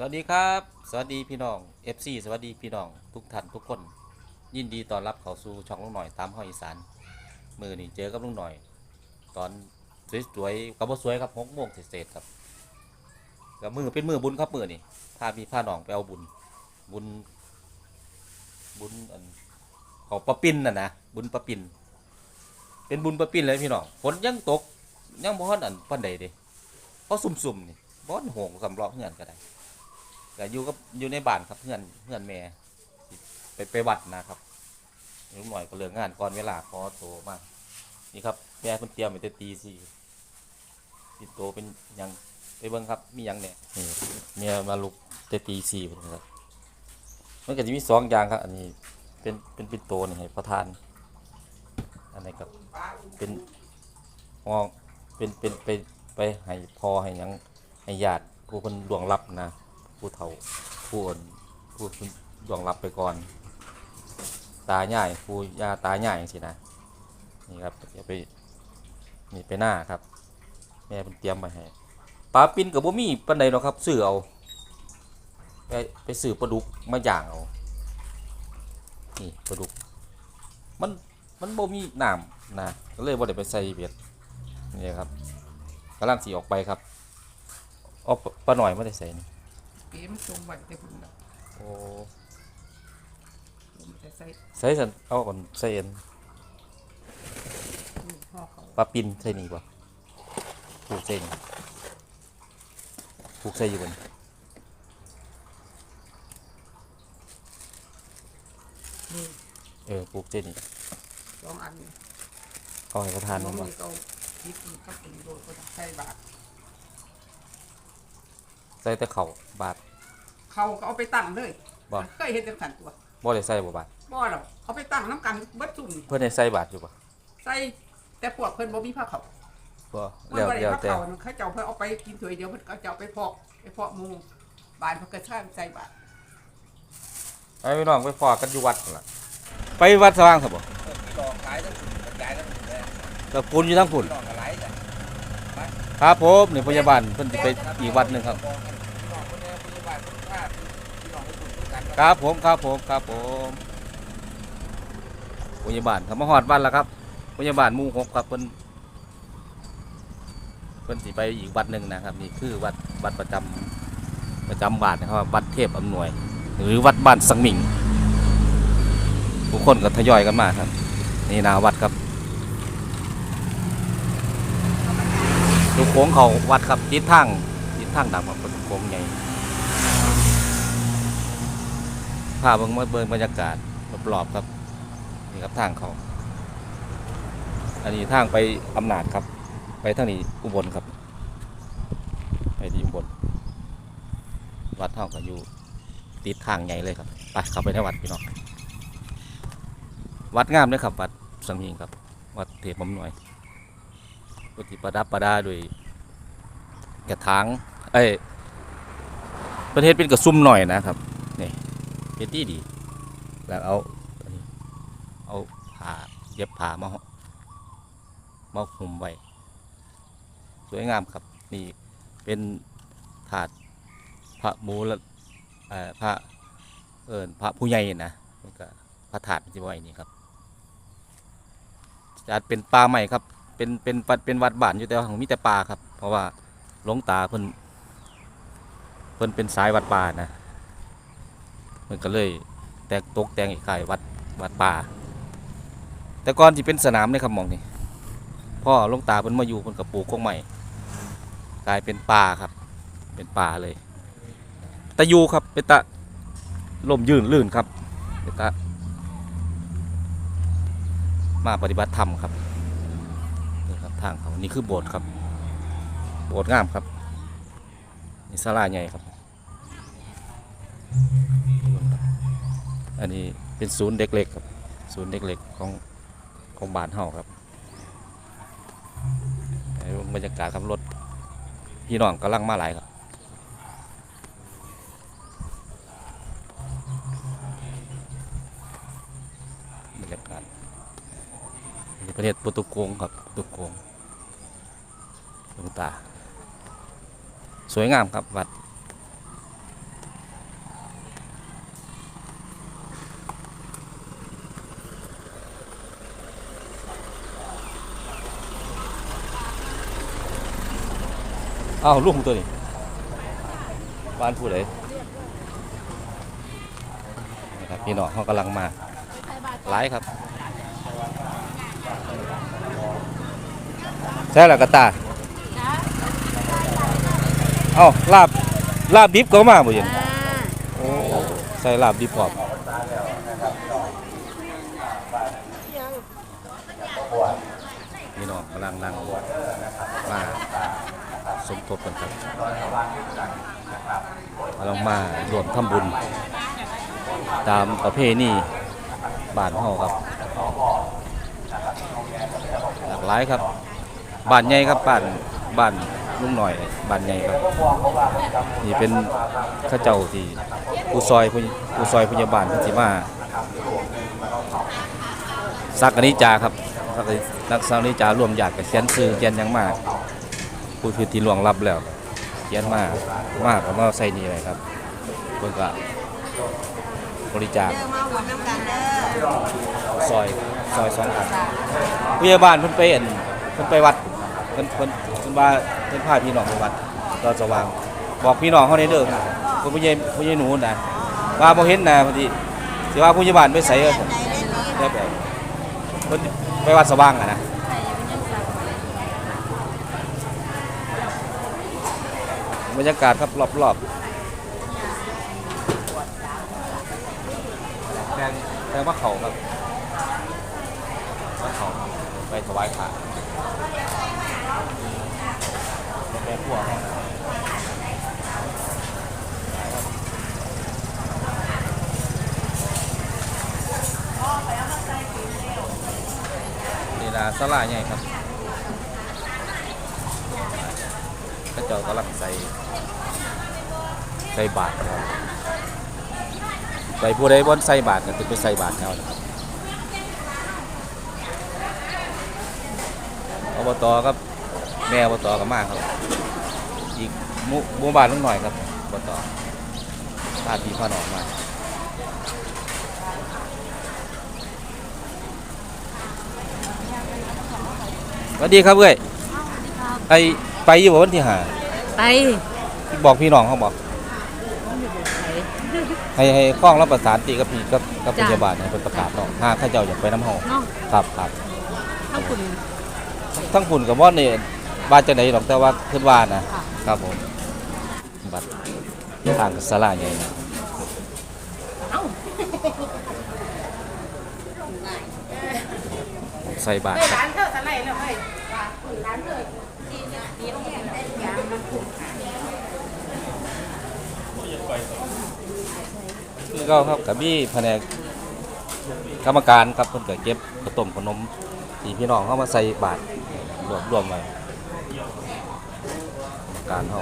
สวัสดีครับ สวัสดีพี่น้อง FC สวัสดีพี่น้อง ทุกท่านทุกคน ยินดีต้อนรับเข้าสู่ช่องลุงหน่อยตามห้อยอีสานมือนี่เจอกับลุงหน่อย ตอนสวยๆกับบ่สวยครับหกโมงเศษๆครับกับมือเป็นมือบุญครับมือนี่พาพี่พาน้องไปเอาบุญ บุญ บุญอันเขาปะปินน่ะนะบุญปะปิน เป็นบุญปะปินเลยพี่น้องฝนยังตกยังบ่ฮอดอันปานใดเด้เพราะสุ่มๆนี่บ่อนโหงสำรองเฮือนก็ได้ ก็อยู่กับอยู่ในบ้านครับเพื่อนเพื่อนแม่ไปไปวัดนะครับลุงหน่อยก็เลิกงานก่อนเวลาพอโตมากนี่ครับแม่เพิ่นเตรียมไว้แต่ตีสี่ติดโตเป็นยังไปเบิ่งครับมียังเนี่ยเมียมาลุกแต่ตีสี่พุ่นครับมันก็จะมีสองอย่างครับ อันนี้เป็นเป็นปินโตนี่ให้ประธานอันนี้ก็เป็นห้องเป็นเป็นไปไปให้พอให้ยังให้ญาติผู้คนดวงรับนะ ผู้เฒ่าผู้อ่อนผู้ดวงรับไปก่อน ตาใหญ่ผู้ยาตาใหญ่สินะนี่ครับจะไปนี่ไปหน้าครับ แม่เป็นเตรียมมาให้ปลาปินกับบ่มีปันใดหรอกครับซื้อเอาไปไปซื้อปลาดุกมาอย่างเอานี่ปลาดุก มันมันบ่มีน้ำนะก็เลยบ่ได้ไปใส่เบ็ดนี่ครับกำลังสีออกไปครับเอาปลาหน่อยไม่ได้ใส่นี่ เก๋มันจงไว้แต่พุ่นน่ะโอ้มันจะใส่ใส่สันเอาก่อนใส่เอ็นลูกพ่อเขาปลาปินใส่นี่ป่ผูกใส่นี่ผูกใส่อยู่บนนี่เออผูกใส่นี่สองอันนี่เอาให้เขาทานมัมันมีเอาคิดมันก็เป็นโดดก็ต้ใส่บาท ส่แต่เข่าบาทเขาก็เอาไปตั้งเลยบ่ เคยเห็นจังสันตัวบ่ได้ใส่บ่บาทบ่หรอกเอาไปตั้งน้ำกันเบิดจุ่มนี่เพื่อนได้ใส่บาทอยู่ป่ะใส่แต่พวกเพิ่นบ่มีผ้าเขาบ่มันแล้วบ่ได้แล้วผ้าแต่เขาเขาเจ้าเพิ่นเอาไปกินถ้วยเดียวเพิ่นก็เจ้าไปพอกไปพอกหมูบานเพิ่นก็ช่างใส่บาทไอ้พี่น้องไปฟอกันอยู่วัดนั่นล่ะไปวัดสว่างครับบ่พี่ดอกขายทั้งกระจายทั้งหมดเลยตะปูนอยู่ทั้งฝุ่นพี่ดอกกระไรจ้ะครับผมนี่พยาบาลเพิ่นสิไปอีกวัดหนึงครับพี่ดอก ครับผมครับผมครับผมพยาบาลเขามาฮอดบ้านแล้วครับพยาบาลมู่หกครับเพิ่นเพิ่นสิไปอีกวัดหนึ่งนะครับ นี่คือวัดวัดประจำประจำบ้านนะครับวัดเทพอำนวย หรือวัดบ้านสังมิงผู้คนก็ทยอยกันมาครับ นี่นาวัดครับลูกโค้งเขาวัดครับทิศทางทิศทางดังครับเป็นโค้งใหญ่ พาเบิ่งเบิ่งบรรยากาศรอบๆครับนี่ครับทางเขาอันนี้ทางไปอำนาจครับ ไปทางนี้อุบลครับ ไปที่อุบลวัดเท่ากับอยู่ติดทางใหญ่เลยครับไปเข้าไปในวัดพี่น้องวัดงามเลยครับ วัดสังหิงครับ วัดเทพมำนวยปฏิประดับประดาด้วยกระถางเอ้ยประเทศเป็นกระซุ่มหน่อยนะครับนี่ เฮ็ดดีดี แล้วเอาอันนี้เอาผ้าเย็บผ้ามาห่อมาคุมไว้ สวยงามครับ นี่เป็นถาดพระมูลพระเอิญพระผู้ใหญ่นะแล้วก็พระถาดที่ไว้นี่ครับจัดเป็นป่าใหม่ครับ เป็นเป็นวัดเป็นวัดบ้านอยู่แต่ว่าของมีแต่ป่าครับ เพราะว่าหลวงตาเพิ่นเพิ่นเป็นสายวัดป่านะ มันก็เลยแตกตกแต่งอีกขายวัดวัดป่า แต่ก่อนที่เป็นสนามเลยครับมองนี่พ่อลงตาเพิ่นมาอยู่เพิ่นกับปลูกกงใหม่กลายเป็นป่าครับ เป็นป่าเลยตะยูครับเป็นตะลมยืนลื่นครับเป็นตะมาปฏิบัติธรรมครับนี่ครับทางเขานี่คือโบสถ์ครับ โบสถ์งามครับนี่ศาลาใหญ่ครับ อันนี้เป็นศูนย์เด็กเล็กครับศูนย์เด็กเล็กของของบ้านเฮาครับบรรยากาศครับรถพี่น้องกำลังมาหลายครับบรรยากาศเประเทศโปรตุเกสครับโปรตุเกสหลวงตา สวยงามครับวัด อ้าวลุงตัวนี้บ้านผู้ใดนี่ครับพี่น้องเขากำลังมาหลายครับใช่หรอกระตาเอ้าลาบลาบดิบก็มาบ่เย็นโอ้ใส่ลาบดิบพร้อมพี่น้องกำลังนั่งมา สมทบกันครับกำลังมารวมทำบุญ ตามประเพณีบ้านเฮาครับ หลากหลายครับบ้านใหญ่ครับบ้านบ้านลุงหน่อยบ้านใหญ่ครับ นี่เป็นข้าเจ้าที่ผู้ซอยผู้ซอยพยาบาลพิ่นสิมาสักอนิจจาครับสักนินักสักนิจจารวมญาติกับเขียนซื้อเขียนยังมาก ผู้ที่ที่ล่วงลับแล้วเขียนมามากก็มาใส่นี่ไว้ครับเพิ่นก็บริจาคมาหวนน้ำกันเด้อซอยซอยสองอันพยาบาลเพิ่นไปเห็นเพิ่นไปวัดเพิ่นเพิ่นเพิ่นว่าเพิ่นพาพี่น้องไปวัดตอนสว่าง บอกพี่น้องเฮาได้เด้อคนผู้ใหญ่ผู้ใหญ่หนูนะว่าบ่เห็นนะพอดีสิว่าผู้ใหญ่บ้านไปไสเออใจเล่นนี้ได้ไปเพิ่นไปวัดสว่างอะนะ บรรยากาศครับรอบๆแดงแดงมะเขาครับก็เขาไปถวายขาแม่พวกเขานะนี่นะสลาใหญ่ครับ ก็เจ้ากำลังใส่ใส่บาทครับใส่ผู้ใดบนใส่บาทก็จะไปใส่บาทเขานะครับอบตครับแม่อบตกับมากครับอีกหมู่หมู่บ้านนิดหน่อยครับอบตพาพี่พาน้องมาสวัสดีครับเอ้ยไอ ไปอยู่บ่วันที่หาไปบอกพี่น้องเขาบอกให้ให้คล้องรับประสานติกับพี่กับกับพยาบาลให้เป็นประกาศเนาะหากเข้าเจ้าอยากไปน้ำห้องเนาะครับครับถ้าคุณทั้งฝุ่นกับว่าเนี่ยบ้านจะไหนหรอกแต่ว่าขึ้นว่านะค่ะครับผมบัตรทางสลาใหญ่นะใส่บาทครับร้านเธอสไลด์แล้วเฮ้ย คือก็ครับกับพี่แผนกกรรมการครับเพิ่นก็เก็บขาวต้มขนมที่พี่น้องเข้ามาใส่บาทรวมรวมไว้กรรมการเขา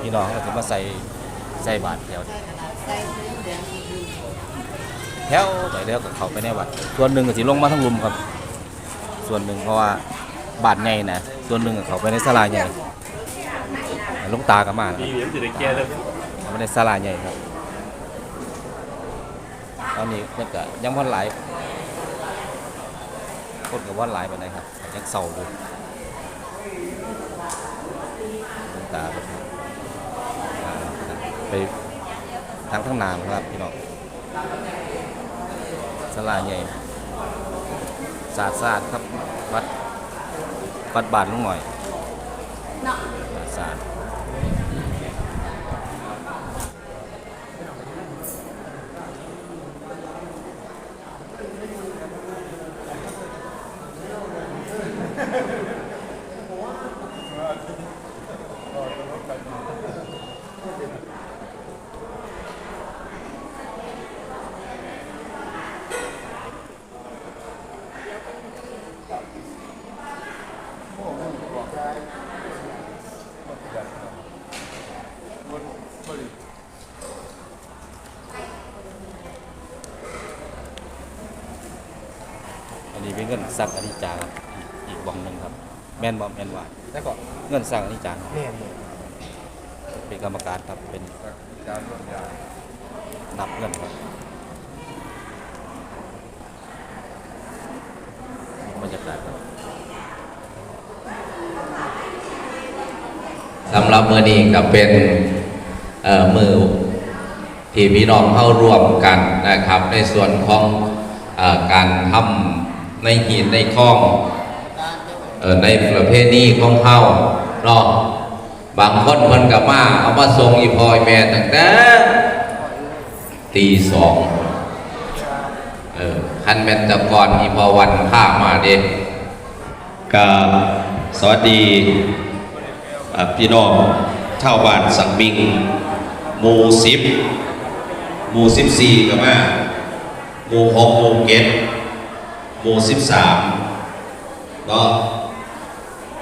พี่น้องเขาจะมาใส่ใส่บาทแถวแถวไปแล้วก็เขาไปในวัด ส่วนหนึ่งก็สิลงมาทั้งลุมครับ ส่วนหนึ่งเพราะว่าบาทใหญ่นะส่วนหนึ่งก็เขาไปในศาลาใหญ่ลงตาก็มานะครับเข้าไปในศาลาใหญ่ครับ ตอนนี้เพิ่นก็ยังวันหลายคนก็วันหลายไปไหนใดครับยังเศร้าอยู่หลวงตาเพิ่นอ่าไปทางทั้งนามครับพี่น้องสลาใหญ่สาดสาดครับวัดวัดบาทลุงหน่อยสาดอัน สั่งอนิจจาครับอีกอีกวงหนึ่งครับ แม่นบ่แม่นว่าแล้วก็เงินสั่งอนิจจาแม่หมดเป็นกรรมการครับเป็นจานรวมยานับเงินครับบรรยากาศครับสำหรับมือนี้ก็เป็นเอ่อมือที่พี่น้องเข้าร่วมกันนะครับ ในส่วนของอการทำ ในหีดในคลองเออในประเภทนี้ของเข้าเนาะบางคนเพิ่นกับมาเอามาส่งอีพอยแม่ตั้งแต่ตีสองเออคันแมนตะกอนอีพอวันผ้ามาเด้กราบสวัสดีพี่น้องชาวบ้านสังมิงหมู่สิบหมู่สิบสี่ก็มาหมู่หกหมู่เจ็ด หมู่สิบสามเนาะ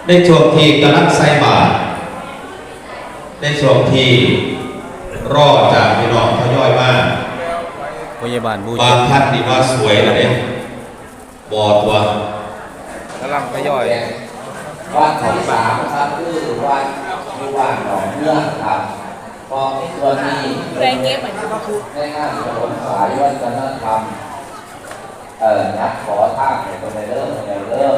ในช่วงที่กำลังใส่บาตรในช่วงที่รอจากพี่น้องทยอยมาพยาบาลบูบางท่านนี่ว่าสวยนะเนี่ยบอตัวกำลังทยอยวัดที่สามครับคือวัดมีวัดหนองเมืองครับพอในส่วนนี้แรงเก็บเหมือนกันในงานถนนสายวัฒนธรรม เอ่อนักขอทางในคนในเริ่มในเริ่ม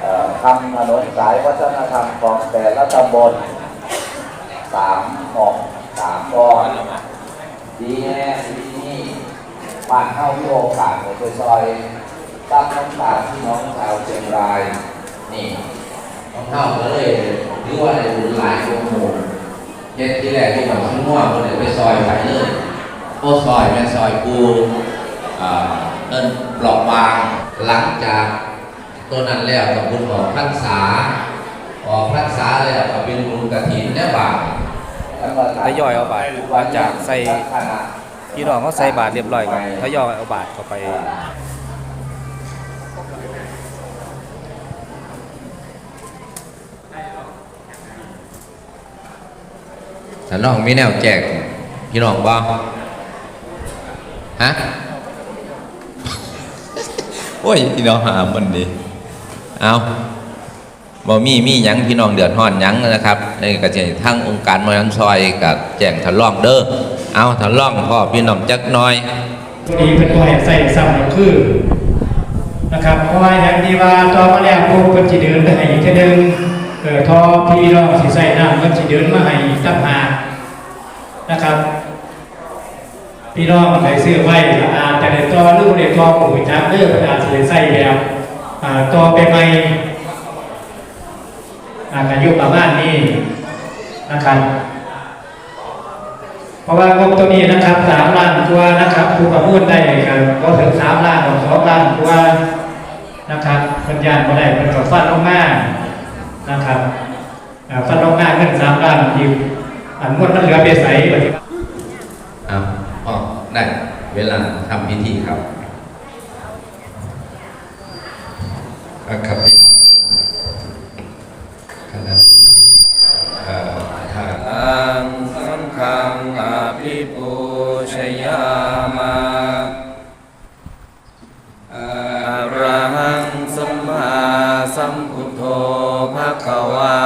เอ่อทำถนนสายวัฒนธรรมของแต่ละตำบลสามหอกสามบอนดีแน่ดีนี่บ้านเข้าที่โอกาสในซอยตั้งน้ำตาที่น้องชาวเชียงราย นี่น้องเท่าก็เลยหรือว่าในหรือหลายองค์หมู่เย็ดที่แรกที่แบบชิ้นม่วงคนเลยไปซอยไปเลยโอ้ซอยแม่ซอยกู เอิ้นปลอกบางหลังจากตัวนั้นแล้วกับบุญออกพรรษาออกพรรษาแล้วก็เป็นบุญกฐินแน่บาททยอยเอาบาตรมาจากใส่พี่น้องเขาใส่บาตรเรียบร้อยก็ทยอยเอาบาตรเข้าไปถ้าน้องมีแนวแจกพี่น้องบ่ฮะ โอ้ยพี่น้องหามันดีเอาบ่มีมีหยังพี่น้องเดือดร้อนหยังนะครับในกระเจทั้งองค์การมนันซอยกับแจ้งทะล่องเด้อเอาทะล่องพ่อพี่น้องจักหน้อยดีเป็นตัวให้ใส่ซ้ำก็คือนะครับเพราะว่าอย่างที่ว่าต่อมาแล้วพวกเพิ่นสิเดินไปให้อีกเทื่อนึงเออทอพี่น้องสิใส่น้ำเพิ่นสิเดินมาให้ต่างหานะครับ พี่น้องใครซื้อไว้อา จจะได้ต่อหรือบ่ได้ต่อปุ๋ยจักเด้อเพิ่นอาจสิได้ใส่แบบอ่าต่อไปใหม่อายู่ประมาณนี้นะครับเพราะว่างบตัวนี้นะครับสามล้านตัวนะครับผู้ประมูลได้กันก็ถึงสามล้านของสองล้านตัวนะครับปัญญาณมาได้เป็นกับฟันลงมานะครับฟันลงมาเงินสามล้านอีกอันหมดมันเหลือเบียใสบัดนี้เอาอ๋อได้ เวลาทำพิธีครับอะครับคณะเอ่อทางอังสังฆังอาภิปูชยามาอะระหังสัมมาสัมพุทโธภะคะวา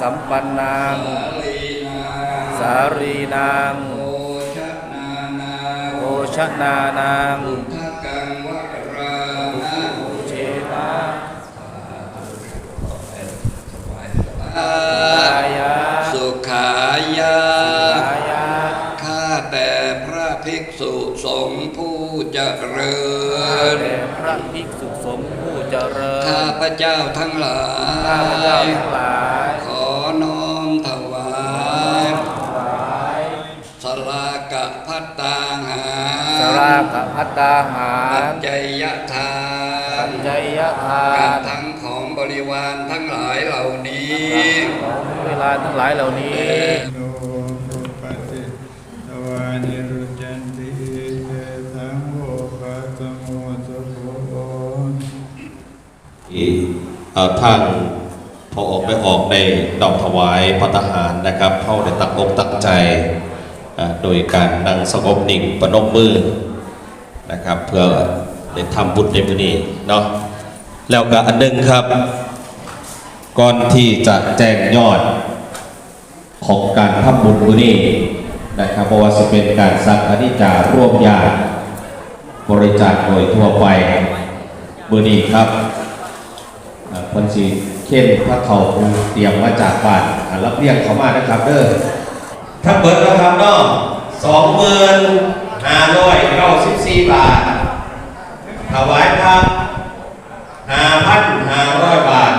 สัมปันนางสารีนางโอชนานางสุขายาข้าแต่พระภิกษุสงฆ์ผู้เจริญพระภิกษุสงฆ์ผู้เจริญท้าพระเจ้าทั้งหลายากพัตตาหาปัจรจัยทาปันจจัยทากับนทั้งของบริวารทั้งหลายเหล่านี้ของเวลาทั้งหลายเหล่านี้โนภุปติตวานิรุจันติเตสังโฆปัสสโมสุโภที่เอ่อทางพอออกไปออกในดอกถวายพระทหารนะครับ เข้าในตักอกตักใจอ่าโดยการนั่งสงบนิ่งประนมมือ นะครับ เพื่อได้ทำบุญในมือนี้เนาะแล้วก็อันหนึงครับ ก่อนที่จะแจ้งยอดของการทำบุญมือนี้นะครับเพราะว่าจะเป็นการสักอนิจาร่วมญาติบริจาคโดยทั่วไปมือนี้ครับคนสีเข้มพระเขาเตรียมมาจากบ้านอ่ารับเรียกเขามานะครับเด้อถ้าเปิดแล้วครับเนาะสองหมื่น ห้าร้อยเก้าสิบสี่บาท ถวายพระห้าพันห้าร้อยบาท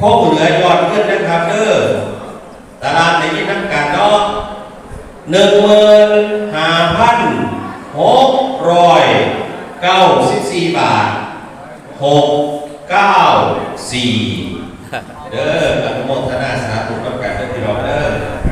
คงเหลือยอดเงินนะครับเด้อตลาดในที่นั่งการเนาะหนึ่งหมื่นห้าพันหกร้อยเก้าสิบสี่บาทหกเก้าสี่เด้ออนุโมทนาสาธุกับการเด้อพี่น้องเด้อ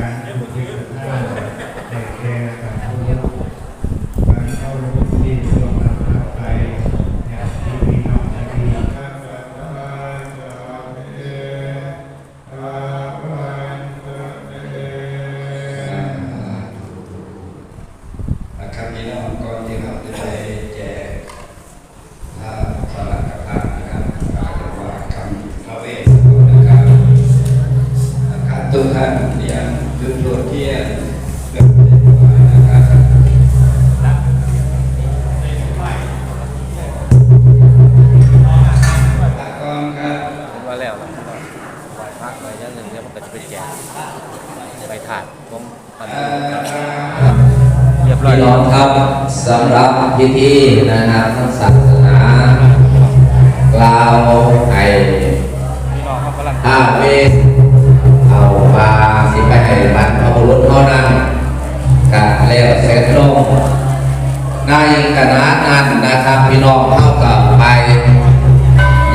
เรียบร้อยพี่น้องครับสำหรับพิธีนะครับทางศาสนากล่าวให้พี่น้อาเวสเอามาสิไปให้บรรพบุรุษเท่านั้นกะแล้วเสร็จลงในคณะนั้นนะครับพี่น้องเข้ากับไป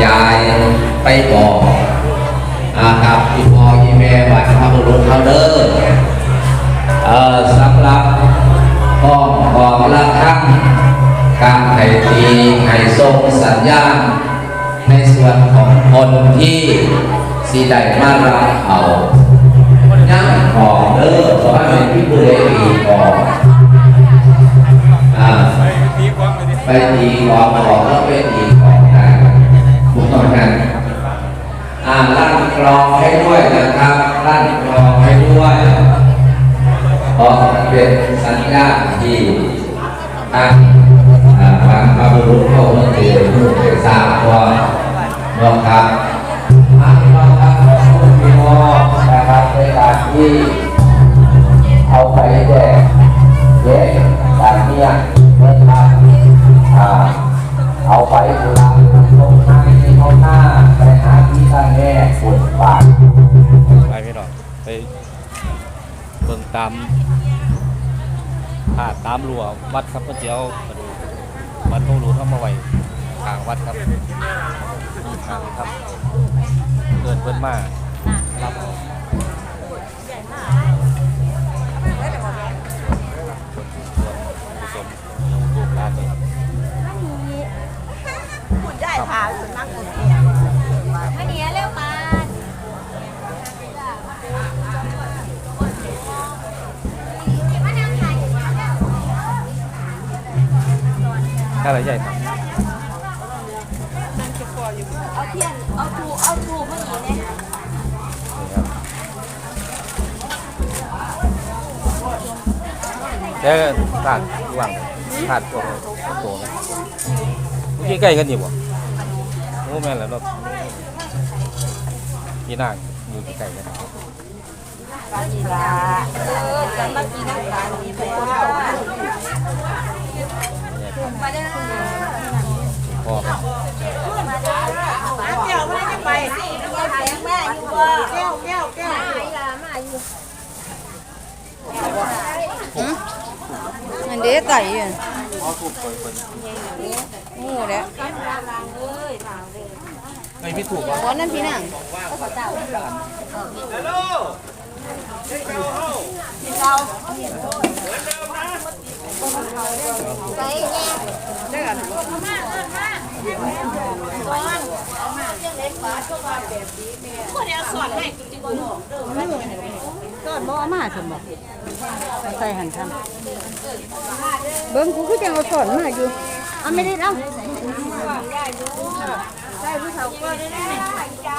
ยายไปบอกนะครับพี่พ่อพี่แม่บรรพบุรุษเขาเด้อ เออสำหรับห้องของละครั้งการไห้ตีไห้ทรงสัญญาณ ในส่วนของคนที่สีใดมารับเอาย่างของเด้อขอให้เป็นพี่บุเรตีของอ่าไปตีของของแล้วไปตีของนะบุคคลนั้นอ่าลั่นกรองให้ด้วยนะครับลั่นกรองให้ด้วย เพราะเป็นสัญญาที่ทางทางพระบุรุษเขาเมื่อกี้ได้ทราบว่าน้องครับอะพี่น้องครับของพี่น้องนะครับในการที่เอาไปแจกเด็กการเนี่ยนะครับเอาไปดูแลลงทางที่เขาหน้าไปหาที่ท่านแม่ฝุ่นบาทไปพี่น้องไป เบิ่งตามถาตามรั้ววัดครับเพื่อจะเอามันพงรูเข้ามาไว้ทางวัดครับทางครับเกิดเพิ่นมารับ ถ้าอะไรใหญ่ครับเอาเทียน เอาทูเอาทูมาหนีเนี่ยนี่ครับแต่ถาดวางถาดตัวตัวนะเมื่อกี้ใกล้กันอยู่บ่โอ้แม่นแล้วเนาะพี่นางอยู่ใกล้กันนี่ล่ะเออจะมากินน้ำตาลนี่ไปเอาพ่อครับแก้วไม่ได้ไปแก้วแม่อยู่บ่แก้วแก้วแก้วมาล่ะมาอยู่อันเด้ไต่อะงูแหล้วไอพี่ถูกป่ะขอนั่นพี่นาง ไปแน่ก็บ่เอามาสมบ่เอาใส่หันทำเบิ่งกูคือจังเอาสอนมาอยู่เอาไม่ได้เอาได้ผู้เฒ่าก็ได้ได้จ้า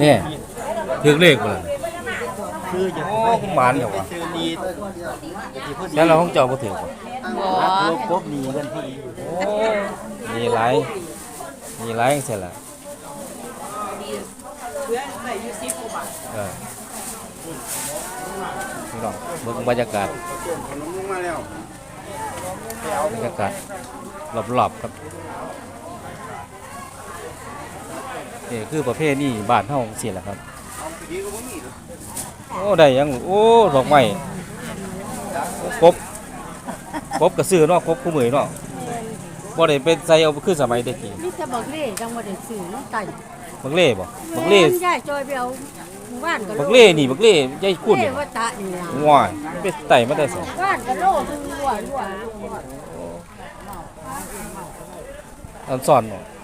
เนี่ยถือเลขบ่ล่ะคือจะโอ้หมานอยู่ว่ะแล้วเราห้องเจ้าบ่ถือบ่บ่ครบมีกันที่โอ้มีหลายมีหลายจังซี่ล่ะเออพี่น้องเบิ่งบรรยากาศบรรยากาศรอบๆครับ นี่คือประเภทนี้บ้านเฮาสิแหละครับโอ้ได้ยังโอ้ดอกไม้ครบครบกระซื้อเนาะครบคู่มือเนาะบ่ได้เป็นใส่เอาคือสมัยเด็กกี้นี่จะบอกเล่จังบ่ได้ซื้อน้ำไต่บักเล่บ่บักเล่แม่นยายจอยไปเอาหมู่บ้านก็บักเล่นี่บักเล่ยายคุ้นเล่นี่ว่าตะนี่ล่ะว้ายไปไต่มาได้สิบ้านก็โลนึงวัววัวอันสอนเนาะเบิ่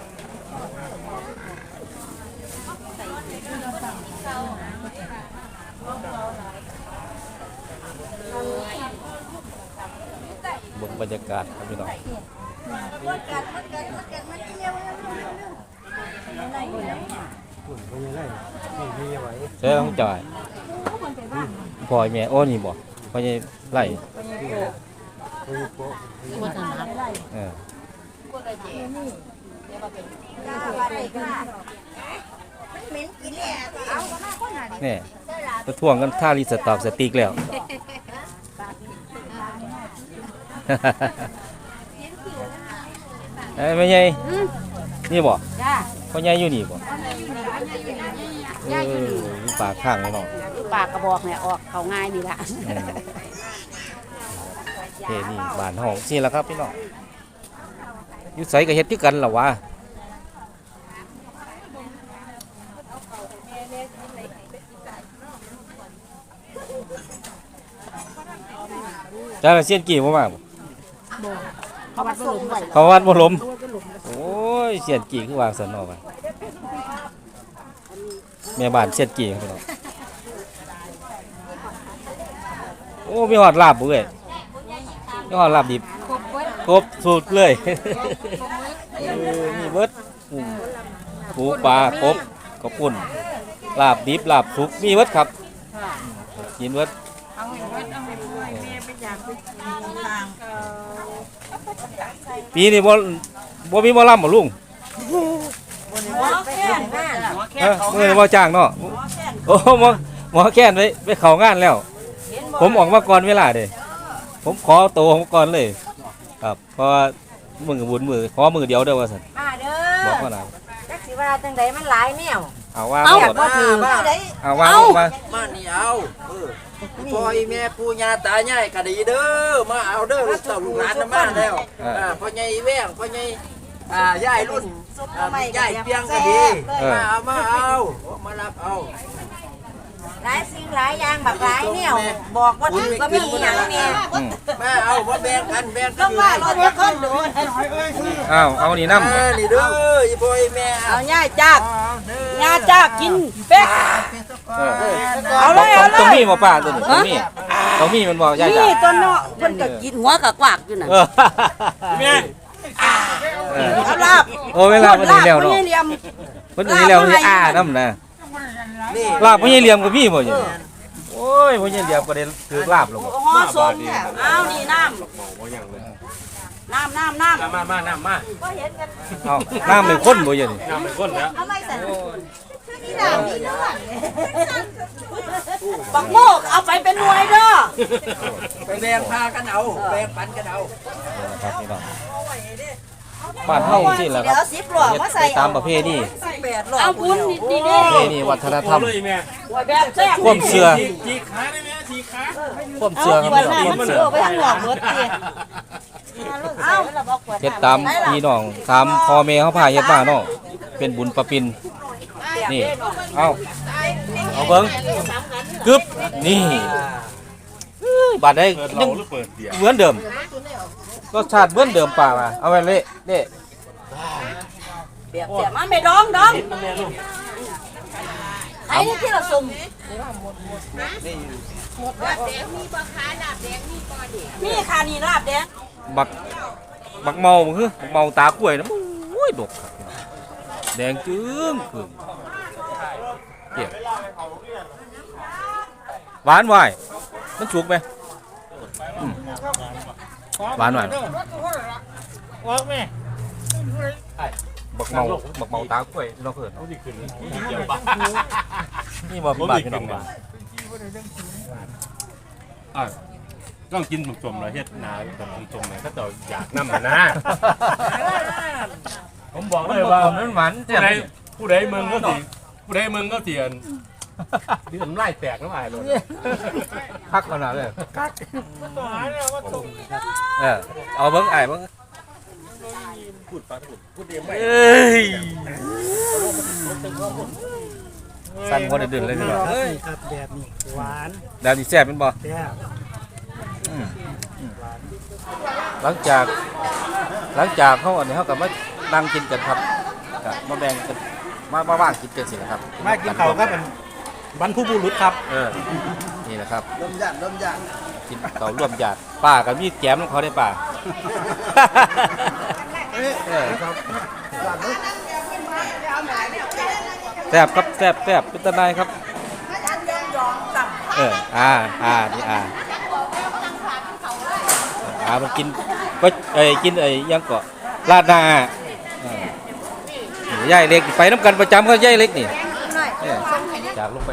บรรยากาศครับพี่น้องใช่ต้องจ่ายพ่อแม่โอ้นี่บ่พ่อใหญ่ไล่บ่ถนัดเออเนี่ยจะท่วงกันท่ารีสตอกสติกแล้ว เอ้ยไม่ใช่นี่บ่จ้าพ่อใหญ่อยู่นี่บ่เอย่าอยู่อนี่อยู่ปากข้างเลยเนาะปากกระบอกเนี่ยออกเขาง่ายนี่ล่ะอืมโอเคนี่บ้านห้องสิแหละครับพี่น้องอยู่ไสก็เฮ็ดคือกันล่ะวะจ้าเสียนกี่บ่มาบ่ เขาวัดบ่ลงไว้เขาวัดบ่ลมโอ้ยเสียนกี่คือวางสันเนอกไปแม่บ้านเสียนกี่ครับพี่น้องโอ้มีหอดลาบบ่เอ้ยมีหอดลาบดิบครบเบิดครบสูตรเลยเออมีเบิดอืมปูปลาครบกระปุ่นลาบดิบลาบสุกมีเบิดครับกินเบิด เอาให้เบิดเอาให้ป่วยแม่ไปอยากไปกินทาง ปีนี้บ่บ่มีหมอลำบ่ลุงหมอแค่นหมอแค่เออมื้อนี้บ่จ้างเนาะโอ้หมอหมอแค้นไปไปเข้างานแล้ว ผมออกมาก่อนเวลาเด้ผมขอตัวผมก่อนเลย ครับเพราะว่ามือบุญมือขอมือเดียวเด้อว่าซั่นมาเด้บอกอว่าน่ะจักสิว่าจังไดมันหลายแนว เอาว่าเอ้าหมดบ่ถือเอาได้เอาว่ามามานี่เอาเออพ่ออีแม่ปู่ย่าตายายก็ดีเด้อมาเอาเด้อลูกเต่าลูกหลานน่ะมาแล้วอ่าพ่อใหญ่แว้งพ่อใหญ่อ่ายายรุ่นอ่ายายเปียงก็ดีมาเอามาเอามารับเอาหลายสิ่งหลายอย่างแบบหลายแนวบอกว่าถือก็มีอย่างนี้อืมแม่เอาบ่แบ่งกันแบ่งกัก็นว่ารถจะคนโดนอ้าวเอานี่น้ำเออนี่เด้ออีพ่ออีแม่เอาง่ายจา กง่ายจากกินเป็กเออเอาเลยเอาเลตรงยนี้มาป้าตัวนี้ตรงนี้ตรงนี้มันบอกยายจ้ะนี่ตัวเนาะเพิ่นก็กินหัวกับกวากอยู่น่ะเออเออเอาลาบโอ้เวลามันนี่แล้วลาบเนาะบ่เหลี่ยมมันนี่แล้วมันอ้าน้ำนะนี่ลาบพ่อใหญ่เหลี่ยมกับพี่บ่อยู่โอ้ยพ่อใหญ่เหลี่ยมก็ได้ถือลาบลงห่อส้มเอานี่น้ำ น้ำน้ำน้ำมามาน้ำมาเอาน้ำเป็นข้นบ่อยู่นี่น้ำเป็นก้นแล้วเอาไม่ใส่นี่น้ำนี่เนาะบักโมกเอาไปเป็นหน่วยเด้อไปแบ่งพากันเอาแบ่งปันกันเอานะครับพี่น้องบ้านเฮาจริงๆแหละครับเดี๋ยวสิบหลวงมาใส่เฮ็ดไปตามประเพณีแปดหลวงเอาบุญดีๆประเพณีวัฒนธรรมเลยแม่หวยแบบแซ่บความเชื่อจีขาได้ไหมจีขาความเชื่อครับพี่น้องความมันเชื่อโตไปทางหลวงรถเตี้ย เอาเฮ็ดตามพี่น้องตามพ่อแม่เฮาพาเฮ็ดมาเนาะเป็นบุญประปินนี่เอาเอาเบิ่งกึบนี่บาดได้ยังเปิดเดียวเหมือนเดิมรสชาติเหมือนเดิมป่ามาเอาไว้เละเละเบียบเสียมันไม่ดองดองไอ้นี่ที่เราสุ่มนี่ค่ะนี่ลาบแดง บักบักเมามันคือบักเมาตากล้วยนะโอ้ยดกครับแดงจึ้งคือเกี่ยวหวานไวายมันสุกไหมอืมหวานไวายบักเมาบักเมาตากล้วยที่เราเพิ่นเขาจะขึ้นเกี่ยวบ้านี่บ่มีบาทพี่น้องบ่อะ ต้องกินสมๆเลยเฮ็ดนาแบบสมๆเลยถ้าเราอยากน้ำนะผมบอกเลยว่ามันหวานผู้แซ่บใดผู้ใดเมืองก็สิผู้ใดเมืองก็เสียนเดือนไล่แตกน้ำลายเลยคักขนาดเลยเออเอาเบิ่งไอ้ายเบิ่งพูดปาพูดพูดเดียวไม่เอ้ยสั่นบ่ได้ดื่นเลยพี่น้องครับแบบนี้หวานแล้วนี่แซ่บเป็นบ่แซ่บอืมอืม หลังจากหลังจากเขาอันนี้เขาก็มานั่งกินกันครับก็มาแบ่งกันมามาว่างกินกันสิครับมากินข้าวครับบรรพบุรุษครับ เออ นี่แหละครับลมยานลมยานกินเขาวร่วมญาติป้ากับมีแก้มของเขาได้ป่าเออแซ่บครับแซ่บแซ่บเป็นตาในายครับเอออ่าอ่านี่อ่าอ่ามันกินก็เอ้ยกินไอ้หยังเกาะลาดหนาย่ายเล็กไปน้ำกันประจำก็ย่ายเล็กนี่จากลงไป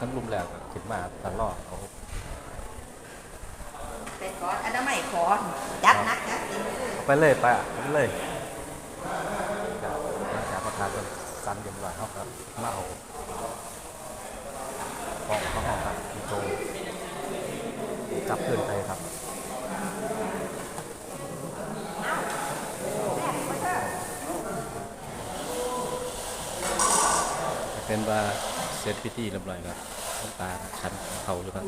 ทั้งลุมแล้วก็ขึ้นมาทางล่อเขาไปขออันนั้นไม่ขอจัดนักจัดไปเลยไปไปเลยจากประทานกันสันเรียบร้อยเขาครับมาเอาของเขาห้องครับพี่โจกลับเพื่อนไปครับ เป็นว่าเสร็จพิธีเรียบร้อยครับตาชั้นเขาอยู่ครับ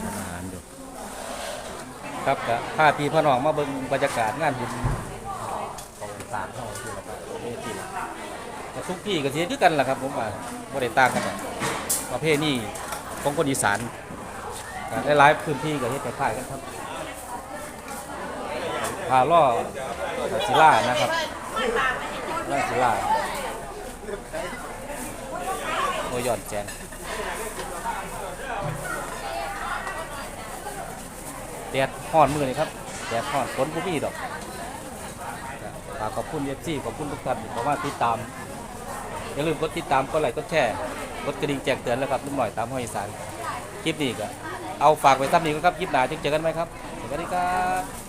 ชั้นอาหารอยู่ ครับก็พาพีพ่อน้องมาเบิ่งบรรยากาศงานบุญของสารเฮาที่ละครับเพณีแต่ทุกที่ก็สิคือกันล่ะครับผมว่าบ่ได้ต่างกันประเพณีของคนอีสานก็หลายๆพื้นที่ก็เฮ็ดคล้ายๆกันครับพาล่อศิลานะครับล่าศิลาโอยอน แจงแดดฮ้อนมือนี่ครับแดดฮ้อนฝนบ่มีดอกฝากขอบคุณเอฟซีขอบคุณทุกท่านที่เข้ามาติดตาม อย่าลืมกดติดตามกดไลค์กดแชร์กดกระดิ่งแจ้งเตือนแล้วครับนุ่มหน่อยตามห้อยสานคลิปนี้ก็เอาฝากไว้ซ้ำนี้ก่อนครับคลิปหน้าจึงเจอกันไหมครับสวัสดีครับ